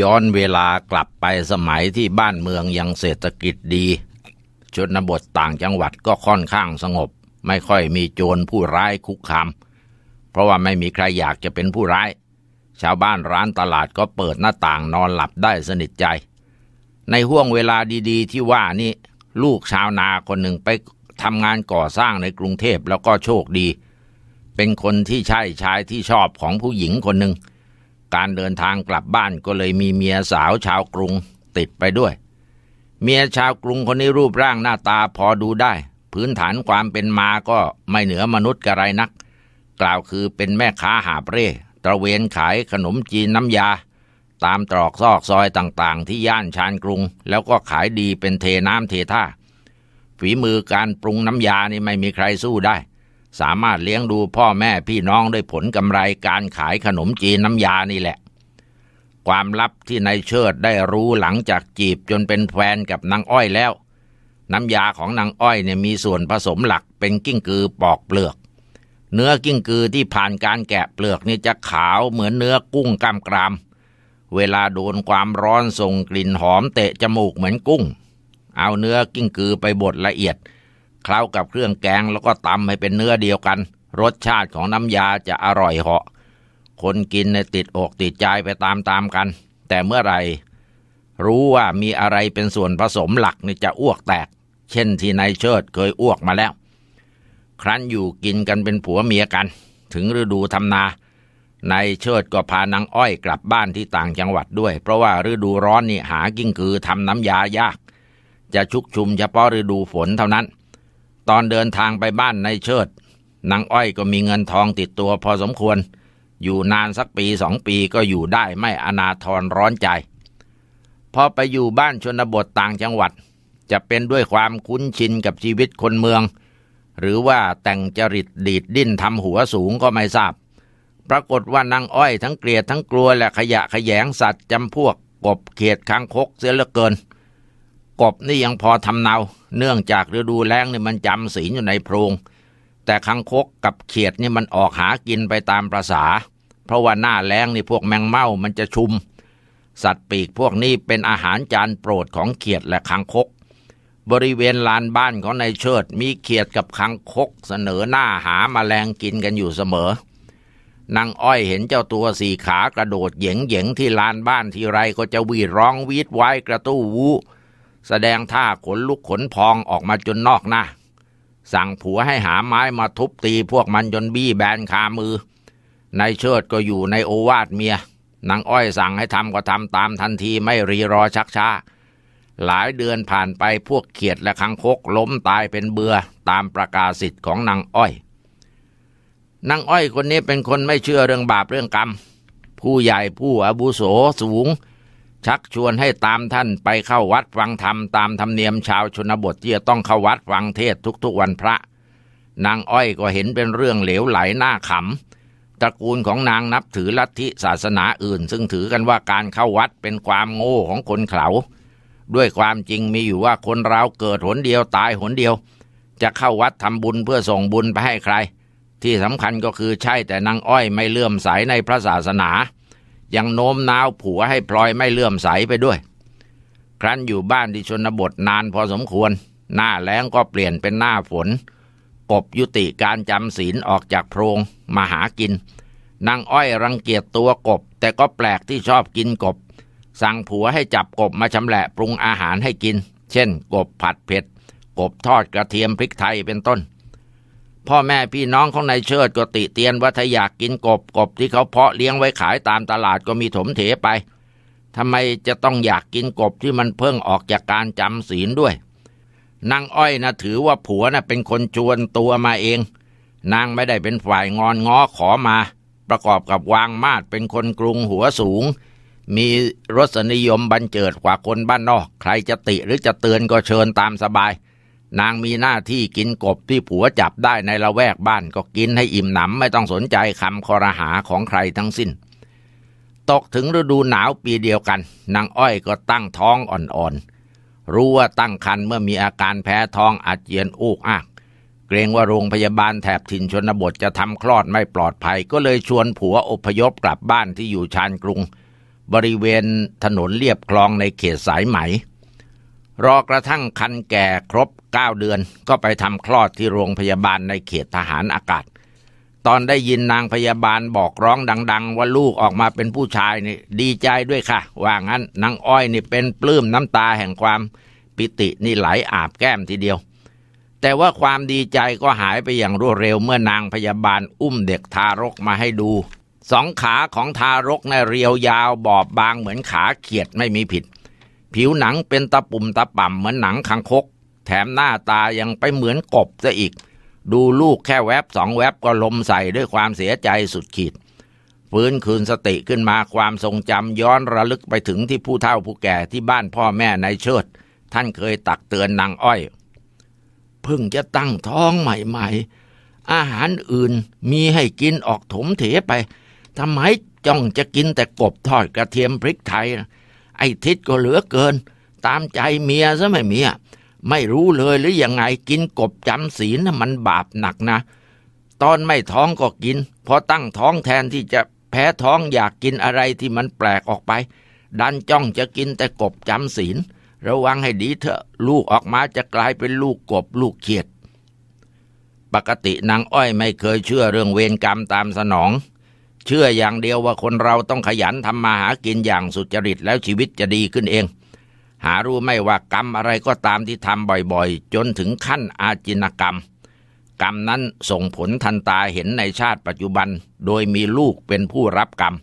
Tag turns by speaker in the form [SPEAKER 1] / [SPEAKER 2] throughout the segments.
[SPEAKER 1] ย้อนเวลากลับไปสมัยที่บ้านเมืองยังเศรษฐกิจดีชนบทต่างจังหวัดก็ค่อนข้างสงบ ไม่ค่อยมีโจรผู้ร้ายคุกคาม เพราะว่าไม่มีใครอยากจะเป็นผู้ร้าย ชาวบ้านร้านตลาดก็เปิดหน้าต่างนอนหลับได้สนิทใจ ในห่วงเวลาดีๆ ที่ว่านี่ลูกชาวนาคนหนึ่งไปทำงานก่อสร้างในกรุงเทพแล้วก็โชคดี เป็นคนที่ใช่ชายที่ชอบของผู้หญิงคนหนึ่ง การเดินทางกลับบ้านก็เลยมีเมียสาวชาวกรุงติดไปด้วย เมียชาวกรุงคนนี้รูปร่างหน้าตาพอดูได้ พื้นฐานความเป็นมาก็ไม่เหนือมนุษย์กระไรนัก กล่าวคือเป็นแม่ค้าหาบเร่ตระเวนขายขนมจีนน้ำยา ตามตรอกซอกซอยต่างๆ ที่ย่านชานกรุง แล้วก็ขายดีเป็นเทน้ำเทท่า ฝีมือการปรุงน้ำยานี่ไม่มีใครสู้ได้ สามารถเลี้ยงดูพ่อแม่พี่น้องด้วยผลกำไรการขายขนมจีนน้ำยานี่แหละ ความลับที่นายเชิดได้รู้หลังจากจีบจนเป็นแฟนกับนางอ้อยแล้ว น้ำยาของนางอ้อยเนี่ยมีส่วนผสมหลักเป็นกิ้งกือปอกเปลือก เนื้อกิ้งกือที่ผ่านการแกะเปลือกนี่จะขาวเหมือนเนื้อกุ้งกล้ามกราม เวลาโดนความร้อนส่งกลิ่นหอมเตะจมูกเหมือนกุ้ง เอาเนื้อกิ้งกือไปบดละเอียดเคล้ากับเครื่องแกงแล้วก็ตำให้เป็นเนื้อเดียวกัน รสชาติของน้ำยาจะอร่อยเหาะ คนกินเนี่ยติดอกติดใจไปตามๆกัน แต่เมื่อไหร่รู้ว่ามีอะไรเป็นส่วนผสมหลักนี่จะอ้วกแตก เช่นที่นายเชิดเคยอ้วกมาแล้ว ครั้นอยู่กินกันเป็นผัวเมียกัน ถึงฤดูทำนานายเชิดก็พานางอ้อยกลับบ้านที่ต่างจังหวัดด้วย เพราะว่าฤดูร้อนนี่หากิ้งคือทำน้ำยายาก จะชุกชุมเฉพาะฤดูฝนเท่านั้น ตอนเดินทางไปบ้านในเชิดนางอ้อยก็มีเงินทองติดตัวพอสมควร อยู่นานสักปีสองปีก็อยู่ได้ไม่อนาทรร้อนใจ พอไปอยู่บ้านชนบทต่างจังหวัด จะเป็นด้วยความคุ้นชินกับชีวิตคนเมือง หรือว่าแต่งจริตดีดดิ้นทำหัวสูงก็ไม่ทราบ ปรากฏว่านางอ้อยทั้งเกลียดทั้งกลัวและขยะขยงสัตว์จำพวกกบเขียดคางคกเสียเหลือเกิน กบนี่ยังพอทำเนา เนื่องจากฤดูแล้งนี่มันจำศีลอยู่ในโพรง แต่คังคกกับเขียดนี่มันออกหากินไปตามประษา เพราะว่าหน้าแล้งนี่พวกแมงเม่ามันจะชุม สัตว์ปีกพวกนี้เป็นอาหารจานโปรดของเขียดและคังคก บริเวณลานบ้านของนายเชิด มีเขียดกับคังคกเสนอหน้าหามาแมลงกินกันอยู่เสมอนางอ้อยเห็นเจ้าตัวสี่ขากระโดดเหยงเหยงที่ลานบ้านทีไรก็จะวีร้องวีดไว้กระตู้วู้ แสดงท่าขนลุกขนพองออกมาจนนอกหน้าสั่งผัวให้หาไม้มาทุบตีพวกมันจนบี้แบนคามือนายเชิดก็อยู่ในโอวาทเมียนางอ้อยสั่งให้ทำก็ทำตามทันทีไม่รีรอชักช้า หลายเดือนผ่านไปพวกเขียดและคังคกล้มตายเป็นเบือตามประกาศสิทธิ์ของนางอ้อยนางอ้อยคนนี้เป็นคนไม่เชื่อเรื่องบาปเรื่องกรรม ผู้ใหญ่ผู้อาบุโสสูง ชักชวนให้ตามท่านไปเข้าวัดฟังธรรมตามธรรมเนียมชาวชนบทที่จะต้องเข้าวัดฟังเทศทุกๆวันพระ นางอ้อยก็เห็นเป็นเรื่องเหลวไหลหน้าขำตระกูลของนางนับถือลัทธิศาสนาอื่น ซึ่งถือกันว่าการเข้าวัดเป็นความโง่ของคนเขาด้วยความจริงมีอยู่ว่าคนเราเกิดหนเดียวตายหนเดียว จะเข้าวัดทำบุญเพื่อส่งบุญไปให้ใคร ที่สำคัญก็คือใช่แต่นางอ้อยไม่เลื่อมใสในพระศาสนา ยังโน้มน้าวผัวให้พลอยไม่เลื่อมใสไปด้วย ครั้นอยู่บ้านที่ชนบทนานพอสมควร หน้าแล้งก็เปลี่ยนเป็นหน้าฝน กบยุติการจำศีลออกจากโพรงมาหากินนางอ้อยรังเกียจตัวกบ แต่ก็แปลกที่ชอบกินกบ สั่งผัวให้จับกบมาชำแหละปรุงอาหารให้กิน เช่น กบผัดเผ็ด กบทอดกระเทียมพริกไทยเป็นต้น พ่อแม่พี่น้องของนายเชิดก็ติเตียนว่าถ้าอยากกินกบกบที่เขาเพาะเลี้ยงไว้ขายตามตลาดก็มีถมเถไปทำไมจะต้องอยากกินกบที่มันเพิ่งออกจากการจำศีลด้วยนางอ้อยนะถือว่าผัวนะเป็นคนชวนตัวมาเอง นางไม่ได้เป็นฝ่ายงอนง้อขอมา ประกอบกับวางมาดเป็นคนกรุงหัวสูง มีรสนิยมบันเจิดกว่าคนบ้านนอก ใครจะติหรือจะเตือนก็เชิญตามสบาย นางมีหน้าที่กินกบที่ผัวจับได้ในละแวกบ้านก็กินให้อิ่มหนำไม่ต้องสนใจคำคอรหาของใครทั้งสิ้น ตกถึงฤดูหนาวปีเดียวกัน นางอ้อยก็ตั้งท้องอ่อนๆ รู้ว่าตั้งครรภ์เมื่อมีอาการแพ้ท้องอาเจียนอูกอักเกรงว่าโรงพยาบาลแถบถิ่นชนบทจะทำคลอดไม่ปลอดภัย ก็เลยชวนผัวอพยพกลับบ้านที่อยู่ชานกรุง บริเวณถนนเลียบคลองในเขตสายไหม รอกระทั่งคันแก่ครบเก้าเดือน ก็ไปทำคลอดที่โรงพยาบาลในเขตทหารอากาศ ตอนได้ยินนางพยาบาลบอกร้องดัง ๆ ว่าลูกออกมาเป็นผู้ชายนี่ดีใจด้วยค่ะ ว่างั้นนางอ้อยนี่เป็นปลื้มน้ำตาแห่งความปิตินี่ไหลอาบแก้มทีเดียว แต่ว่าความดีใจก็หายไปอย่างรวดเร็วเมื่อนางพยาบาลอุ้มเด็กทารกมาให้ดูสองขาของทารกในเรียวยาวบอบบางเหมือนขาเขียดไม่มีผิด ผิวหนังเป็นตะปุ่มตะป่ำเหมือนหนังคังคก แถมหน้าตายังไปเหมือนกบซะอีก ดูลูกแค่แวบสองแวบก็ลมใส่ด้วยความเสียใจสุดขีดฟื้นคืนสติขึ้นมาความทรงจำย้อนระลึกไปถึงที่ผู้เฒ่าผู้แก่ที่บ้านพ่อแม่ในเชิด ท่านเคยตักเตือนนางอ้อย เพิ่งจะตั้งท้องใหม่ๆ อาหารอื่นมีให้กินออกถมเถไปทำไมจ้องจะกินแต่กบทอดกระเทียมพริกไทยนะ ไอ้ทิศก็เหลือเกิน ตามใจเมียซะไม่เมียไม่รู้เลยหรือยังไงกินกบจำศีลน่ะมันบาปหนักนะ ตอนไม่ท้องก็กิน พอตั้งท้องแทนที่จะแพ้ท้องอยากกินอะไรที่มันแปลกออกไป ดันจ้องจะกินแต่กบจำศีลระวังให้ดีเถอะลูกออกมาจะกลายเป็นลูกกบลูกเขียด ปกตินางอ้อยไม่เคยเชื่อเรื่องเวรกรรมตามสนอง เชื่ออย่างเดียวว่าคนเราต้องขยันทำมาหากินอย่างสุจริตแล้วชีวิตจะดีขึ้นเอง หารู้ไม่ว่ากรรมอะไรก็ตามที่ทำบ่อยๆ จนถึงขั้นอาจินกรรม กรรมนั้นส่งผลทันตาเห็นในชาติปัจจุบัน โดยมีลูกเป็นผู้รับกรรม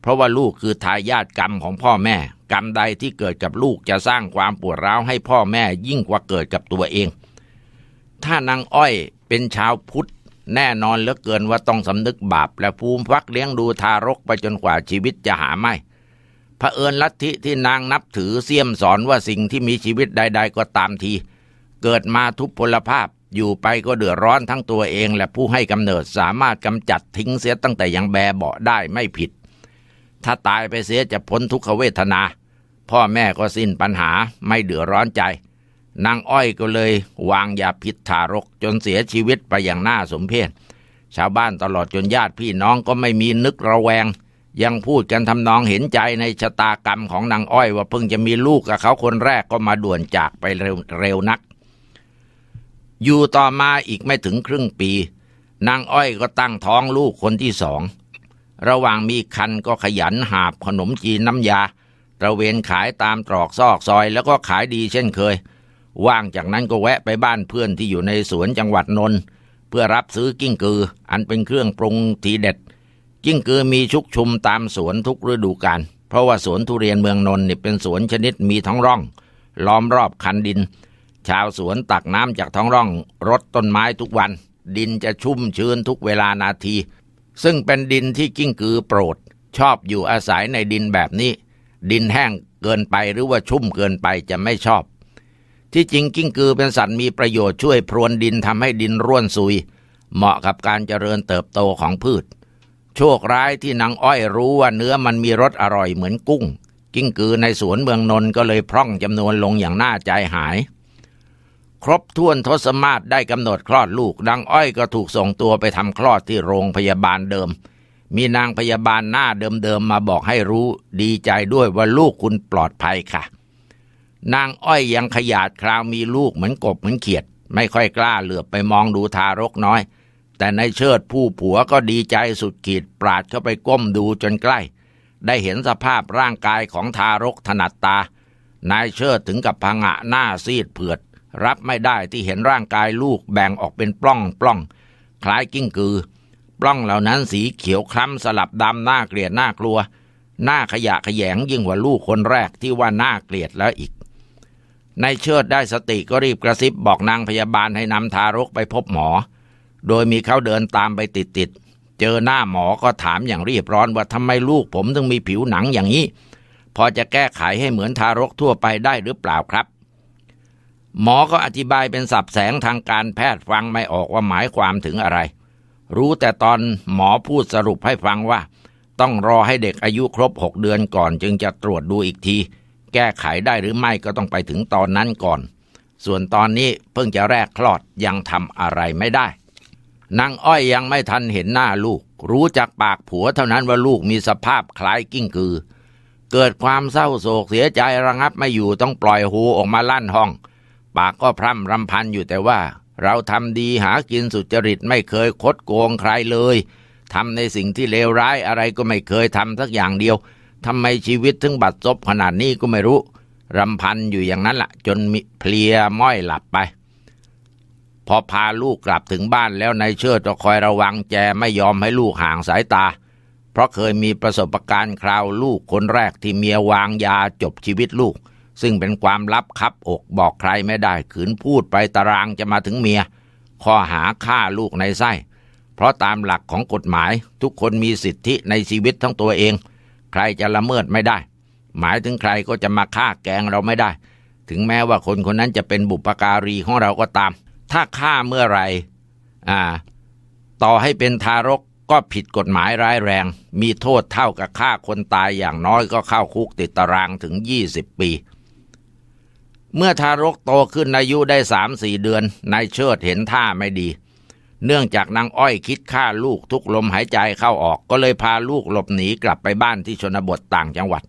[SPEAKER 1] เพราะว่าลูกคือทายาทกรรมของพ่อแม่ กรรมใดที่เกิดกับลูกจะสร้างความปวดร้าวให้พ่อแม่ยิ่งกว่าเกิดกับตัวเอง ถ้านางอ้อยเป็นชาวพุทธ แน่นอนเหลือเกินว่าต้องสำนึกบาป และภูมิพักเลี้ยงดูทารกไปจนกว่าชีวิตจะหาไม่เผอิญลัทธิที่นางนับถือเสี่ยมสอนว่าสิ่งที่มีชีวิตใด ๆ ก็ตามที เกิดมาทุพพลภาพอยู่ไปก็เดือดร้อนทั้งตัวเอง และผู้ให้กำเนิดสามารถกำจัดทิ้งเสียตั้งแต่ยังแบเบาได้ไม่ผิด ถ้าตายไปเสียจะพ้นทุกขเวทนา พ่อแม่ก็สิ้นปัญหาไม่เดือดร้อนใจ นางอ้อยก็เลยวางยาพิษทารกจนเสียชีวิตไปอย่างน่าสมเพชชาวบ้านตลอดจนญาติพี่น้องก็ไม่มีนึกระแวง ยังพูดกันทำนองเห็นใจในชะตากรรมของนางอ้อยว่าเพิ่งจะมีลูกกับเขาคนแรกก็มาด่วนจากไปเร็วเร็วนัก อยู่ต่อมาอีกไม่ถึงครึ่งปี นางอ้อยก็ตั้งท้องลูกคนที่สอง ระหว่างมีคันก็ขยันหาบขนมจีนน้ำยา ตระเวนขายตามตรอกซอกซอยแล้วก็ขายดีเช่นเคย ว่างจากนั้นก็แวะไปบ้านเพื่อนที่อยู่ในสวนจังหวัดนนท์เพื่อรับซื้อกิ้งกือ อันเป็นเครื่องปรุงทีเด็ด กิ้งกือมีชุกชุมตามสวนทุกฤดูกาลเพราะว่าสวนทุเรียนเมืองนนท์นี่เป็นสวนชนิดมีท้องร่อง ล้อมรอบคันดิน ชาวสวนตักน้ำจากท้องร่องรดต้นไม้ทุกวัน ดินจะชุ่มชื้นทุกเวลานาที ซึ่งเป็นดินที่กิ้งกือโปรด ชอบอยู่อาศัยในดินแบบนี้ ดินแห้งเกินไปหรือว่าชุ่มเกินไปจะไม่ชอบ ที่จริงกิ้งกือเป็นสัตว์มีประโยชน์ช่วยพรวนดินทำให้ดินร่วนซุย เหมาะกับการเจริญเติบโตของพืช โชคร้ายที่นางอ้อยรู้ว่าเนื้อมันมีรสอร่อยเหมือนกุ้ง กิ้งกือในสวนเมืองนนท์ก็เลยพร่องจำนวนลงอย่างน่าใจหาย ครบถ้วนทศมาศได้กำหนดคลอดลูกนางอ้อยก็ถูกส่งตัวไปทำคลอดที่โรงพยาบาลเดิม มีนางพยาบาลหน้าเดิมๆมาบอกให้รู้ ดีใจด้วยว่าลูกคุณปลอดภัยค่ะ นางอ้อยยังขยาดคราวมีลูกเหมือนกบเหมือนเขียด ไม่ค่อยกล้าเหลือบไปมองดูทารกน้อย แต่ในเชิดผู้ผัวก็ดีใจสุดขีดปราดเข้าไปก้มดูจนใกล้ ได้เห็นสภาพร่างกายของทารกถนัดตา นายเชิดถึงกับพงะหน้าซีดเผือด รับไม่ได้ที่เห็นร่างกายลูกแบ่งออกเป็นปล้องปล้องคล้ายกิ้งกือ ปล้องเหล่านั้นสีเขียวคล้ำสลับดำหน่าเกลียดหน่ากลัว หน้าขยะขยงยิ่งกว่าลูกคนแรกที่ว่าหน่าเกลียดแล้วอีก ในเชิดได้สติก็รีบกระซิบบอกนางพยาบาลให้นำทารกไปพบหมอ โดยมีเขาเดินตามไปติดๆ เจอหน้าหมอก็ถามอย่างรีบร้อนว่าทำไมลูกผมถึงมีผิวหนังอย่างนี้ พอจะแก้ไขให้เหมือนทารกทั่วไปได้หรือเปล่าครับ หมอก็อธิบายเป็นสับแสงทางการแพทย์ฟังไม่ออกว่าหมายความถึงอะไร รู้แต่ตอนหมอพูดสรุปให้ฟังว่า ต้องรอให้เด็กอายุครบหกเดือนก่อนจึงจะตรวจดูอีกที แก้ไขได้หรือไม่ก็ต้องไปถึงตอนนั้นก่อน ส่วนตอนนี้เพิ่งจะแรกคลอดยังทำอะไรไม่ได้นางอ้อยยังไม่ทันเห็นหน้าลูก รู้จากปากผัวเท่านั้นว่าลูกมีสภาพคล้ายกิ้งกือ เกิดความเศร้าโศกเสียใจระงับไม่อยู่ต้องปล่อยหูออกมาลั่นห้อง ปากก็พร่ำรำพันอยู่แต่ว่า เราทำดีหากินสุจริตไม่เคยคดโกงใครเลยทำในสิ่งที่เลวร้ายอะไรก็ไม่เคยทำสักอย่างเดียว ทำไมชีวิตถึงบัดซบขนาดนี้ก็ไม่รู้รำพันอยู่อย่างนั้นละ่ะ จนมีเพลียม้อยหลับไป พอพาลูกกลับถึงบ้านแล้วนายเชิดก็คอยระวังแจไม่ยอมให้ลูกห่างสายตา เพราะเคยมีประสบการณ์คราวลูกคนแรกที่เมียวางยาจบชีวิตลูก ซึ่งเป็นความลับคับอกบอกใครไม่ได้ขืนพูดไปตารางจะมาถึงเมีย ข้อหาฆ่าลูกในไส้ เพราะตามหลักของกฎหมายทุกคนมีสิทธิในชีวิตทั้งตัวเอง ใครจะละเมิดไม่ได้ หมายถึงใครก็จะมาฆ่าแกงเราไม่ได้ ถึงแม้ว่าคนคนนั้นจะเป็นบุปการีของเราก็ตาม ถ้าฆ่าเมื่อไหรอ่า ต่อให้เป็นทารกก็ผิดกฎหมายร้ายแรง มีโทษเท่ากับฆ่าคนตายอย่างน้อยก็เข้าคุกติดตารางถึง 20 ปี เมื่อทารกโตขึ้นอายุได้สามสี่เดือนนายเชิดเห็นท่าไม่ดี เนื่องจากนางอ้อยคิดฆ่าลูกทุกลมหายใจเข้าออก ก็เลยพาลูกหลบหนีกลับไปบ้านที่ชนบทต่างจังหวัด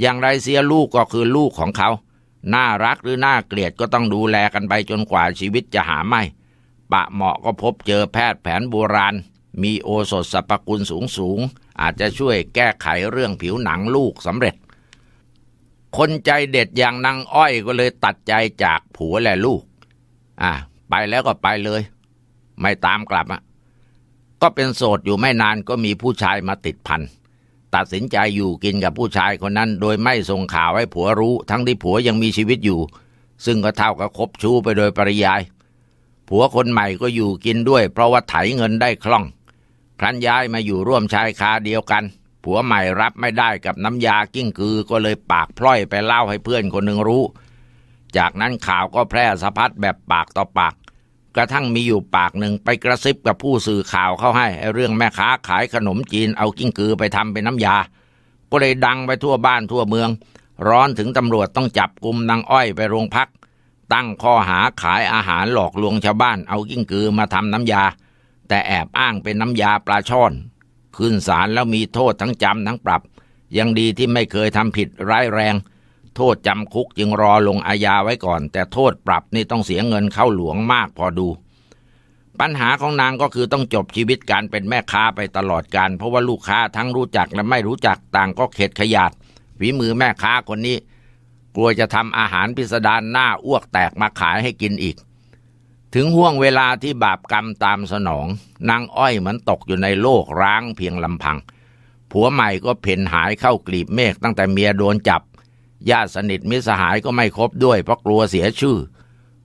[SPEAKER 1] อย่างไรเสียลูกก็คือลูกของเขา น่ารักหรือน่าเกลียดก็ต้องดูแลกันไปจนกว่าชีวิตจะหาไม่ ปะเหมาะก็พบเจอแพทย์แผนโบราณ มีโอสถสรรพคุณสูงสูง อาจจะช่วยแก้ไขเรื่องผิวหนังลูกสำเร็จ คนใจเด็ดอย่างนางอ้อยก็เลยตัดใจจากผัวและลูก อะไปแล้วก็ไปเลย ไม่ตามกลับอะก็เป็นโสดอยู่ไม่นานก็มีผู้ชายมาติดพันตัดสินใจอยู่กินกับผู้ชายคนนั้น โดยไม่ส่งข่าวให้ผัวรู้ ทั้งที่ผัวยังมีชีวิตอยู่ ซึ่งก็เท่ากับคบชู้ไปโดยปริยาย ผัวคนใหม่ก็อยู่กินด้วย เพราะว่าไถเงินได้คล่อง ครั้นย้ายมาอยู่ร่วมชายคาเดียวกัน ผัวใหม่รับไม่ได้กับน้ำยากิ้งกือก็เลยปากพล่อยไปเล่าให้เพื่อนคนหนึ่งรู้ จากนั้นข่าวก็แพร่สะพัดแบบปากต่อปาก กระทั่งมีอยู่ปากหนึ่งไปกระซิบกับผู้สื่อข่าวเข้าให้เรื่องแม่ค้าขายขนมจีนเอากิ้งกือไปทำเป็นน้ำยา ก็เลยดังไปทั่วบ้านทั่วเมือง ร้อนถึงตำรวจต้องจับกลุ่มนางอ้อยไปโรงพัก ตั้งข้อหาขายอาหารหลอกลวงชาวบ้านเอากิ้งกือมาทำน้ำยา แต่แอบอ้างเป็นน้ำยาปลาช่อน ขึ้นศาลแล้วมีโทษทั้งจำทั้งปรับ ยังดีที่ไม่เคยทำผิดร้ายแรง โทษจำคุกจึงรอลงอาญาไว้ก่อน แต่โทษปรับนี่ต้องเสียเงินเข้าหลวงมากพอดู ปัญหาของนางก็คือต้องจบชีวิตการเป็นแม่ค้าไปตลอดการ เพราะว่าลูกค้าทั้งรู้จักและไม่รู้จักต่างก็เข็ดขยาดฝีมือแม่ค้าคนนี้ กลัวจะทำอาหารพิสดารหน้าอ้วกแตกมาขายให้กินอีก ถึงห่วงเวลาที่บาปกรรมตามสนอง นางอ้อยเหมือนตกอยู่ในโลกร้างเพียงลำพังผัวใหม่ก็เพ่นหายเข้ากลีบเมฆตั้งแต่เมียโดนจับ ญาติสนิทมิสหายก็ไม่คบด้วยเพราะกลัวเสียชื่อ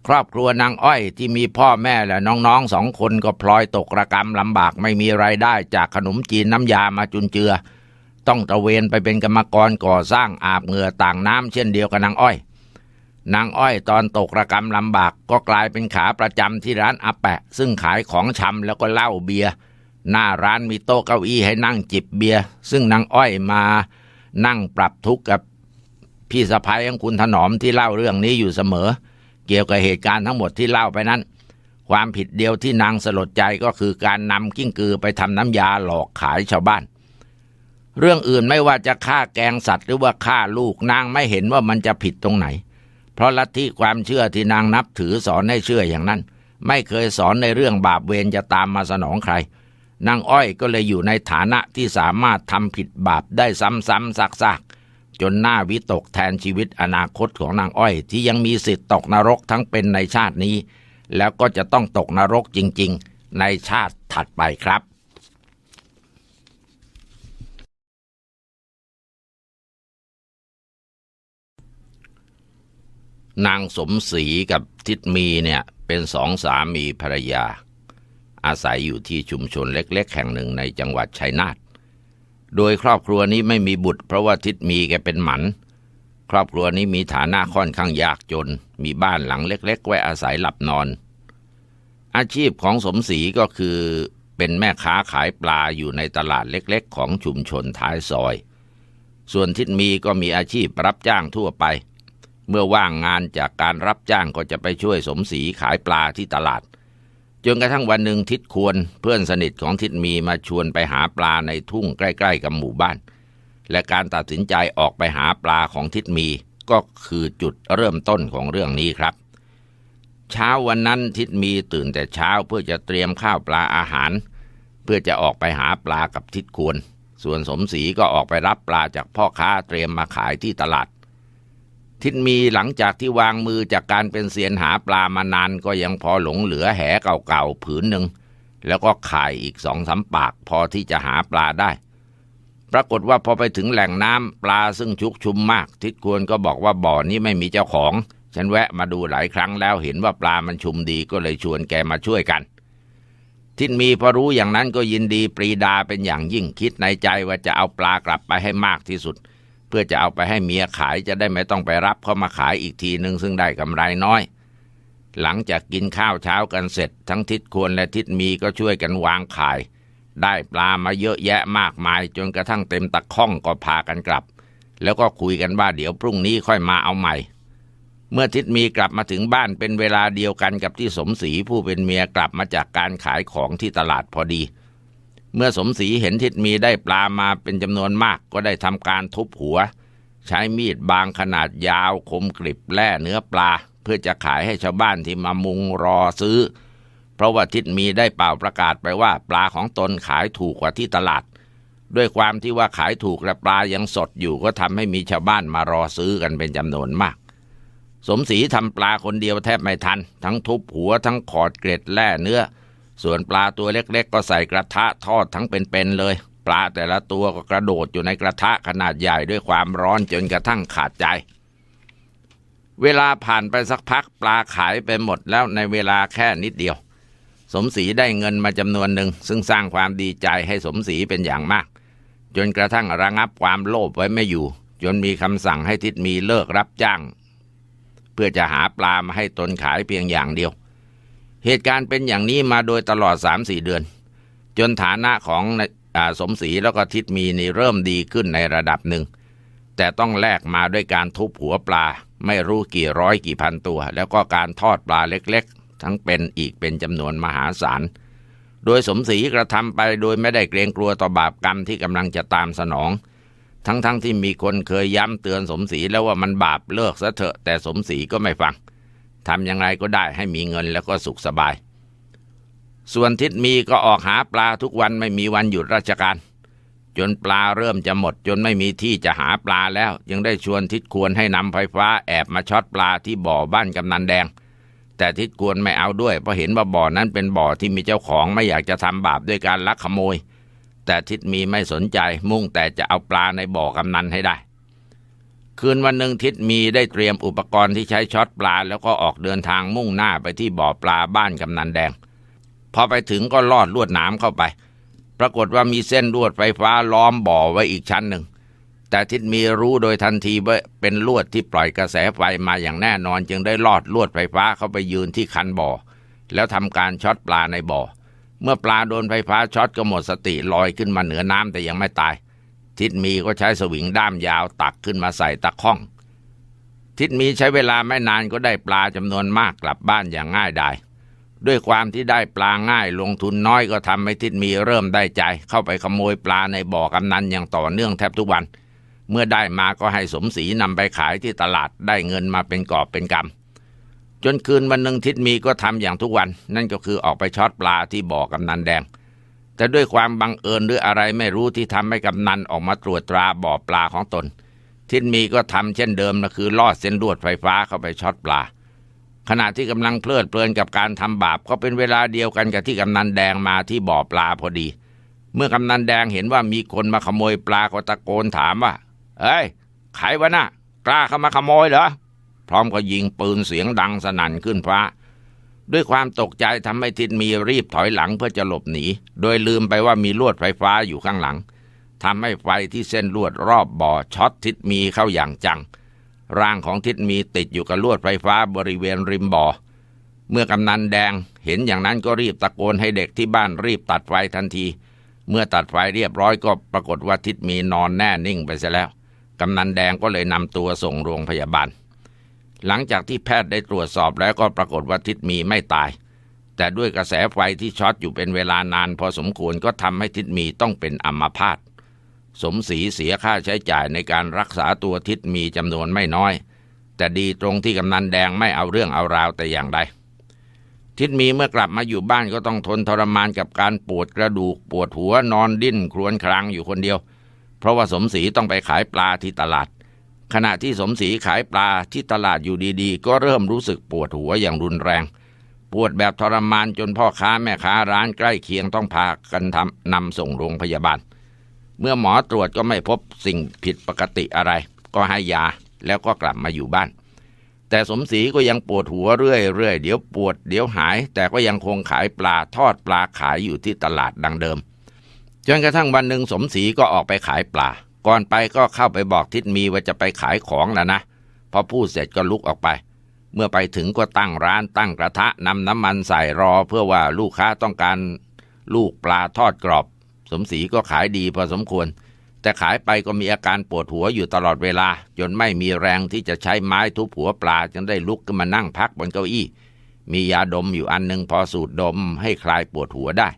[SPEAKER 1] ครอบครัวนางอ้อยที่มีพ่อแม่และน้องๆสองคนก็พลอยตกระกรรมลำบากไม่มีไรายได้จากขนมจีนน้ำยามาจุนเจือ ต้องตระเวนไปเป็นกรรมกรก่อสร้างอาบเหงื่อต่างน้ำเช่นเดียวกับนางอ้อย นางอ้อยตอนตกระกรรมลำบากก็กลายเป็นขาประจำที่ร้านอาแปะ ซึ่งขายของชำแล้วก็เหล้าเบียร์หน้าร้านมีโต๊ะเก้าอี้ให้นั่งจิบเบียร์ซึ่งนางอ้อยมานั่งปรับทุกข์กับ พี่สะพ้ายของคุณถนอมที่เล่าเรื่องนี้อยู่เสมอ เกี่ยวกับเหตุการณ์ทั้งหมดที่เล่าไปนั้น ความผิดเดียวที่นางสลดใจก็คือการนำกิ้งกือไปทำน้ำยาหลอกขายชาวบ้าน เรื่องอื่นไม่ว่าจะฆ่าแกงสัตว์หรือว่าฆ่าลูกนางไม่เห็นว่ามันจะผิดตรงไหน เพราะลัทธิความเชื่อที่นางนับถือสอนให้เชื่ออย่างนั้น ไม่เคยสอนในเรื่องบาปเวรจะตามมาสนองใครนางอ้อยก็เลยอยู่ในฐานะที่สามารถทำผิดบาปได้ซ้ำๆซักๆ จนหน้าวิตกแทนชีวิตอนาคตของนางอ้อย ที่ยังมีสิทธิ์ตกนรกทั้งเป็นในชาตินี้ แล้วก็จะต้องตกนรกจริง ๆ ในชาติถัดไปครับนางสมศรีกับทิดมีเนี่ยเป็นสองสามีภรรยา อาศัยอยู่ที่ชุมชนเล็ก ๆ แห่งหนึ่งในจังหวัดชัยนาท โดยครอบครัวนี้ไม่มีบุตร เพราะว่าทิดมีแกเป็นหมัน ครอบครัวนี้มีฐานะค่อนข้างยากจน มีบ้านหลังเล็ก ๆ ไว้อาศัยหลับนอน อาชีพของสมศรีก็คือเป็นแม่ค้าขายปลาอยู่ในตลาดเล็ก ๆ ของชุมชนท้ายซอย ส่วนทิดมีก็มีอาชีพรับจ้างทั่วไป เมื่อว่างงานจากการรับจ้างก็จะไปช่วยสมศรีขายปลาที่ตลาด จนกระทั่งวันหนึ่งทิดควรเพื่อนสนิทของทิดมีมาชวนไปหาปลาในทุ่งใกล้ ๆ กับหมู่บ้าน และการตัดสินใจออกไปหาปลาของทิดมีก็คือจุดเริ่มต้นของเรื่องนี้ครับ เช้าวันนั้นทิดมีตื่นแต่เช้าเพื่อจะเตรียมข้าวปลาอาหาร เพื่อจะออกไปหาปลากับทิดควร ส่วนสมศรีก็ออกไปรับปลาจากพ่อค้าเตรียมมาขายที่ตลาด ทิดมีหลังจากที่วางมือจากการเป็นเซียนหาปลามานานก็ยังพอหลงเหลือแหเก่าๆผืนหนึ่ง แล้วก็ข่ายอีกสองสามปากพอที่จะหาปลาได้ ปรากฏว่าพอไปถึงแหล่งน้ำปลาซึ่งชุกชุมมาก ทิดควรก็บอกว่าบ่อนี้ไม่มีเจ้าของ ฉันแวะมาดูหลายครั้งแล้วเห็นว่าปลามันชุมดีก็เลยชวนแกมาช่วยกัน ทิดมีพอรู้อย่างนั้นก็ยินดีปรีดาเป็นอย่างยิ่งคิดในใจว่าจะเอาปลากลับไปให้มากที่สุด เพื่อจะเอาไปให้เมียขายจะได้ไม่ต้องไปรับเขามาขายอีกทีหนึ่งซึ่งได้กำไรน้อย หลังจากกินข้าวเช้ากันเสร็จ ทั้งทิศควรและทิศมีก็ช่วยกันวางขาย ได้ปลามาเยอะแยะมากมาย จนกระทั่งเต็มตะข้องก็พากันกลับ แล้วก็คุยกันว่าเดี๋ยวพรุ่งนี้ค่อยมาเอาใหม่ เมื่อทิศมีกลับมาถึงบ้านเป็นเวลาเดียวกันกับที่สมศรีผู้เป็นเมียกลับมาจากการขายของที่ตลาดพอดีเเมื่อสมศรีเห็นทิศมีได้ปลามาเป็นจำนวนมากก็ได้ทำการทุบหัว ใช้มีดบางขนาดยาวคมกริบแล่เนื้อปลา เพื่อจะขายให้ชาวบ้านที่มามุงรอซื้อ เพราะว่าทิศมีได้เป่าประกาศไปว่าปลาของตนขายถูกกว่าที่ตลาด ด้วยความที่ว่าขายถูกและปลายังสดอยู่ก็ทำให้มีชาวบ้านมารอซื้อกันเป็นจำนวนมากสมศรีทำปลาคนเดียวแทบไม่ทัน ทั้งทุบหัวทั้งขอดเกล็ดแล่เนื้อ ส่วนปลาตัวเล็กๆ ก็ใส่กระทะทอดทั้งเป็นๆเลย ปลาแต่ละตัวก็กระโดดอยู่ในกระทะขนาดใหญ่ด้วยความร้อนจนกระทั่งขาดใจ เวลาผ่านไปสักพักปลาขายไปหมดแล้วในเวลาแค่นิดเดียว สมศรีได้เงินมาจำนวนหนึ่งซึ่งสร้างความดีใจให้สมศรีเป็นอย่างมาก จนกระทั่งระงับความโลภไว้ไม่อยู่ จนมีคำสั่งให้ทิดมีเลิกรับจ้าง เพื่อจะหาปลามาให้ตนขายเพียงอย่างเดียว เหตุการณ์เป็นอย่างนี้มาโดยตลอดสามสี่เดือน จนฐานะของอสมศรีแล้วก็ทิดมีนี่เริ่มดีขึ้นในระดับหนึ่ง แต่ต้องแลกมาด้วยการทุบหัวปลา ไม่รู้กี่ร้อยกี่พันตัว แล้วก็การทอดปลาเล็กๆ ทั้งเป็นอีกเป็นจำนวนมหาศาล โดยสมศรีกระทำไปโดยไม่ได้เกรงกลัวต่อบาปกรรมที่กำลังจะตามสนอง ทั้งๆทที่มีคนเคยย้ำเตือนสมศรีแล้วว่ามันบาปเลิกซะเถอะแต่สมศรีก็ไม่ฟัง ทำยังไงก็ได้ให้มีเงินแล้วก็สุขสบาย ส่วนทิศมีก็ออกหาปลาทุกวันไม่มีวันหยุดราชการ จนปลาเริ่มจะหมด จนไม่มีที่จะหาปลาแล้ว ยังได้ชวนทิศควรให้นำไฟฟ้าแอบมาช็อตปลาที่บ่อบ้านกำนันแดง แต่ทิศควรไม่เอาด้วยเพราะเห็นว่าบ่อนั้นเป็นบ่อที่มีเจ้าของไม่อยากจะทำบาปด้วยการลักขโมย แต่ทิศมีไม่สนใจมุ่งแต่จะเอาปลาในบ่อกำนันให้ได้ คืนวันหนึ่งทิศมีได้เตรียมอุปกรณ์ที่ใช้ช็อตปลา แล้วก็ออกเดินทางมุ่งหน้าไปที่บ่อปลาบ้านกำนันแดง พอไปถึงก็ลอดลวดหนามเข้าไป ปรากฏว่ามีเส้นลวดไฟฟ้าล้อมบ่อไว้อีกชั้นหนึ่ง แต่ทิศมีรู้โดยทันทีว่าเป็นลวดที่ปล่อยกระแสไฟมาอย่างแน่นอน จึงได้ลอดลวดไฟฟ้าเข้าไปยืนที่คันบ่อ แล้วทำการช็อตปลาในบ่อ เมื่อปลาโดนไฟฟ้าช็อตก็หมดสติลอยขึ้นมาเหนือน้ำแต่ยังไม่ตาย ทิศมีก็ใช้สวิงด้ามยาวตักขึ้นมาใส่ตะข้อง ทิศมีใช้เวลาไม่นานก็ได้ปลาจำนวนมากกลับบ้านอย่างง่ายดายด้วยความที่ได้ปลาง่ายลงทุนน้อยก็ทำให้ทิศมีเริ่มได้ใจ เข้าไปขโมยปลาในบ่อกำนันอย่างต่อเนื่องแทบทุกวัน เมื่อได้มาก็ให้สมศรีนำไปขายที่ตลาดได้เงินมาเป็นกอบเป็นกำจนคืนวันหนึ่งทิศมีก็ทำอย่างทุกวัน นั่นก็คือออกไปช็อตปลาที่บ่อกำนันแดง แต่ด้วยความบังเอิญหรืออะไรไม่รู้ที่ทำให้กำนันออกมาตรวจตราบ่อปลาของตน ทิศมีก็ทำเช่นเดิมนะคือลอดเส้นลวดไฟฟ้าเข้าไปช็อตปลา ขณะที่กำลังเพลิดเพลินกับการทำบาปก็เป็นเวลาเดียวกันกับที่กำนันแดงมาที่บ่อปลาพอดี เมื่อกำนันแดงเห็นว่ามีคนมาขโมยปลาก็ตะโกนถามว่า เอ้ยใครวะน่ะกล้าเข้ามาขโมยเหรอพร้อมก็ยิงปืนเสียงดังสนั่นขึ้นฟ้า ด้วยความตกใจทำให้ทิดมีรีบถอยหลังเพื่อจะหลบหนี โดยลืมไปว่ามีลวดไฟฟ้าอยู่ข้างหลังทำให้ไฟที่เส้นลวดรอบบ่อช็อตทิดมีเข้าอย่างจัง ร่างของทิดมีติดอยู่กับลวดไฟฟ้าบริเวณริมบ่อ เมื่อกำนันแดงเห็นอย่างนั้นก็รีบตะโกนให้เด็กที่บ้านรีบตัดไฟทันที เมื่อตัดไฟเรียบร้อยก็ปรากฏว่าทิดมีนอนแน่นิ่งไปเสียแล้วกำนันแดงก็เลยนำตัวส่งโรงพยาบาล หลังจากที่แพทย์ได้ตรวจสอบแล้วก็ปรากฏว่าทิดมีไม่ตาย แต่ด้วยกระแสไฟที่ช็อตอยู่เป็นเวลานานพอสมควรก็ทำให้ทิดมีต้องเป็นอัมพาตสมศรีเสียค่าใช้จ่ายในการรักษาตัวทิศมีจำนวนไม่น้อย แต่ดีตรงที่กำนันแดงไม่เอาเรื่องเอาราวแต่อย่างใดทิศมีเมื่อกลับมาอยู่บ้านก็ต้องทนทรมานกับการปวดกระดูกปวดหัวนอนดิ้นครวญครางอยู่คนเดียว เพราะว่าสมศรีต้องไปขายปลาที่ตลาด ขณะที่สมศรีขายปลาที่ตลาดอยู่ดีๆ ก็เริ่มรู้สึกปวดหัวอย่างรุนแรง ปวดแบบทรมานจนพ่อค้าแม่ค้าร้านใกล้เคียงต้องพากันทำนำส่งโรงพยาบาล เมื่อหมอตรวจก็ไม่พบสิ่งผิดปกติอะไร ก็ให้ยาแล้วก็กลับมาอยู่บ้าน แต่สมศรีก็ยังปวดหัวเรื่อยๆเดี๋ยวปวดเดี๋ยวหาย แต่ก็ยังคงขายปลาทอดปลาขายอยู่ที่ตลาดดังเดิมจนกระทั่งวันหนึ่งสมศรีก็ออกไปขายปลา ก่อนไปก็เข้าไปบอกทิศมีว่าจะไปขายของแล้วนะพอพูดเสร็จก็ลุกออกไป เมื่อไปถึงก็ตั้งร้านตั้งกระทะนำน้ำมันใส่รอ เพื่อว่าลูกค้าต้องการลูกปลาทอดกรอบ สมศรีก็ขายดีพอสมควร แต่ขายไปก็มีอาการปวดหัวอยู่ตลอดเวลา จนไม่มีแรงที่จะใช้ไม้ทุบหัวปลาจนได้ลุกขึ้นมานั่งพักบนเก้าอี้ มียาดมอยู่อันหนึ่งพอสูดดมให้คลายปวดหัวได้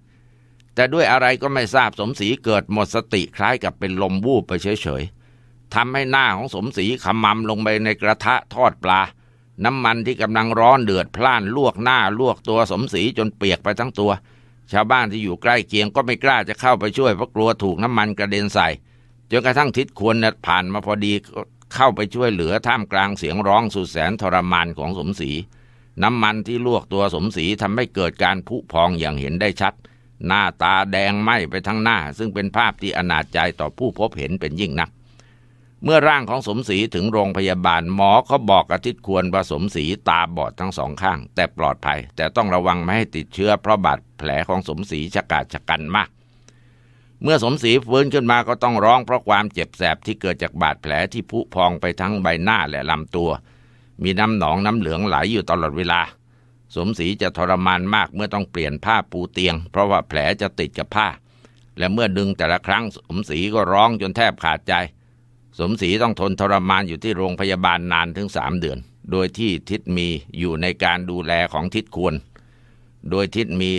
[SPEAKER 1] แต่ด้วยอะไรก็ไม่ทราบสมศรีเกิดหมดสติคล้ายกับเป็นลมวูบไปเฉยๆทำให้หน้าของสมศรีขมำลงไปในกระทะทอดปลา น้ำมันที่กำลังร้อนเดือดพล่านลวกหน้าลวกตัวสมศรีจนเปียกไปทั้งตัว ชาวบ้านที่อยู่ใกล้เคียงก็ไม่กล้าจะเข้าไปช่วยเพราะกลัวถูกน้ำมันกระเด็นใส่จนกระทั่งทิศควรเนี่ยผ่านมาพอดีเข้าไปช่วยเหลือท่ามกลางเสียงร้องสุดแสนทรมานของสมศรีน้ำมันที่ลวกตัวสมศรีทำให้เกิดการผุพองอย่างเห็นได้ชัด หน้าตาแดงไหม้ไปทั้งหน้า ซึ่งเป็นภาพที่อนาจใจต่อผู้พบเห็นเป็นยิ่งนัก เมื่อร่างของสมศรีถึงโรงพยาบาลหมอเขาบอกอาทิตย์ควรว่าสมศรีตาบอดทั้งสองข้าง แต่ปลอดภัย แต่ต้องระวังไม่ให้ติดเชื้อเพราะบาดแผลของสมศรีชะกาจชะกันมากเมื่อสมศรีฟื้นขึ้นมาก็ต้องร้องเพราะความเจ็บแสบที่เกิดจากบาดแผลที่ผุพองไปทั้งใบหน้าและลำตัว มีน้ำหนองน้ำเหลืองไหลอยู่ตลอดเวลา สมศรีจะทรมานมากเมื่อต้องเปลี่ยนผ้าปูเตียง เพราะว่าแผลจะติดกับผ้า และเมื่อดึงแต่ละครั้ง สมศรีก็ร้องจนแทบขาดใจ สมศรีต้องทนทรมานอยู่ที่โรงพยาบาลนานถึงสามเดือน โดยที่ทิศมีอยู่ในการดูแลของทิศควร โดยทิศมี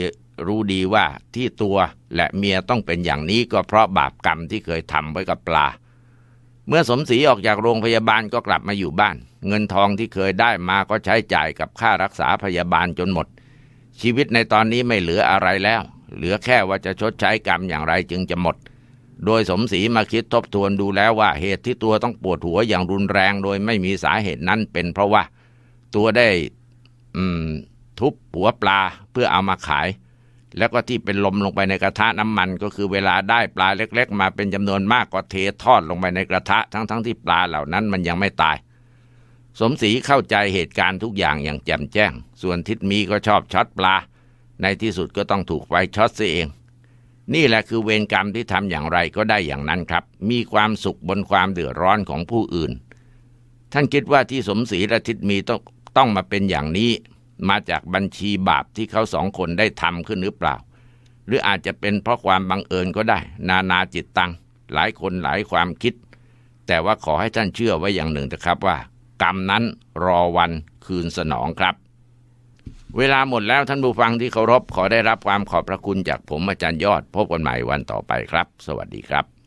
[SPEAKER 1] รู้ดีว่าที่ตัวและเมียต้องเป็นอย่างนี้ก็เพราะบาปกรรมที่เคยทำไว้กับปลา เมื่อสมศรีออกจากโรงพยาบาลก็กลับมาอยู่บ้าน เงินทองที่เคยได้มาก็ใช้จ่ายกับค่ารักษาพยาบาลจนหมด ชีวิตในตอนนี้ไม่เหลืออะไรแล้ว เหลือแค่ว่าจะชดใช้กรรมอย่างไรจึงจะหมด โดยสมศรีมาคิดทบทวนดูแล้วว่าเหตุที่ตัวต้องปวดหัวอย่างรุนแรง โดยไม่มีสาเหตุนั้นเป็นเพราะว่า ตัวได้ทุบหัวปลาเพื่อเอามาขาย แล้วก็ที่เป็นลมลงไปในกระทะน้ำมัน ก็คือเวลาได้ปลาเล็ก ๆ มาเป็นจำนวนมากก็เททอดลงไปในกระทะทั้งๆทที่ปลาเหล่านั้นมันยังไม่ตาย สมศรีเข้าใจเหตุการณ์ทุกอย่างอย่างแจ่มแจ้ง ส่วนทิศมีก็ชอบช็อตปลา ในที่สุดก็ต้องถูกไฟช็อตเสียเอง นี่แหละคือเวรกรรมที่ทำอย่างไรก็ได้อย่างนั้นครับ มีความสุขบนความเดือดร้อนของผู้อื่น ท่านคิดว่าที่สมศรีและทิศมีต้องต้องมาเป็นอย่างนี้ มาจากบัญชีบาปที่เขาสองคนได้ทำขึ้นหรือเปล่า หรืออาจจะเป็นเพราะความบังเอิญก็ได้ นานาจิตตัง หลายคนหลายความคิด แต่ว่าขอให้ท่านเชื่อไว้อย่างหนึ่งนะครับว่า กรรมนั้นรอวันคืนสนองครับ เวลาหมดแล้วท่านผู้ฟังที่เคารพขอได้รับความขอบพระคุณจากผมอาจารย์ยอด พบกันใหม่วันต่อไปครับ สวัสดีครับ